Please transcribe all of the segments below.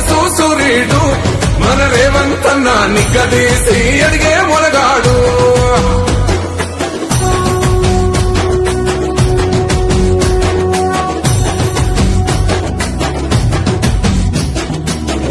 కాంగ్రెస్ మన రేవంత్ నిగ్గదీసి అడిగే మొలగాడు.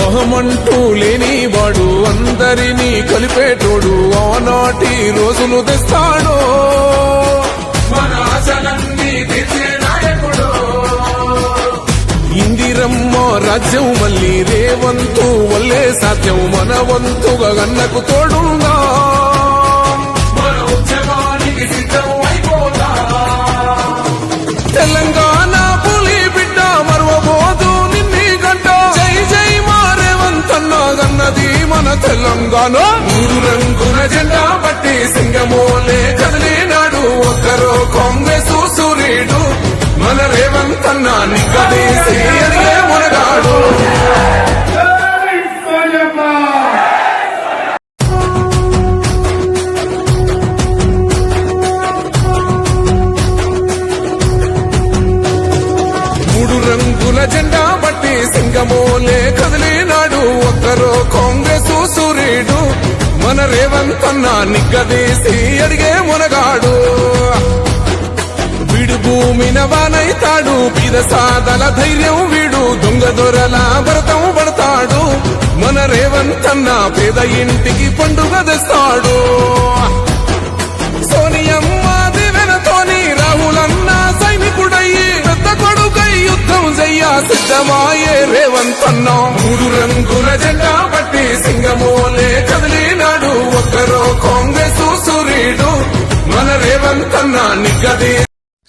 అహమంటూ లేని వాడు అందరినీ కలిపేటోడు. ఆనాటి రోజులు తెస్తాడు. ఇందిరమ్మ రాజ్యం మళ్ళీ రేవంతు వల్లే సాధ్యం. మన వంతుగా గన్నకు తోడుందా. తెలంగాణ పులి బిడ్డ మరవబోదు నిన్ని గంట. జై జై మారేవంతన్న గన్నది మన తెలంగాణ. మన రేవంతన్న నిగ్గదీసి అడిగే మునగాడు మూడు రంగుల జెండా బట్టి సింగమోలే కదిలినాడు ఒక్కరో కాంగ్రెస్ సూర్యుడు మన రేవంత్ అన్న నిగ్గదీసి అడిగే మునగాడు భూమిన వానైతాడు. పీద ధైర్యం వీడు. దొంగ దొరల భరతం పడతాడు. మన రేవంతన్న పేద ఇంటికి పండుగ తెస్తాడు. సోనియమ్మ దివెనతోని రాహులన్న సైనికుడయ్యి పెద్ద కొడుకై యుద్ధం చెయ్య సిద్ధమాయే రేవంత్ మూడు రంగుల జెండా పట్టి సింగమోలే కదిలినాడు. ఒక్కరో కాంగ్రెస్ సూర్యుడు మన రేవంతన్నా నిగ్గదే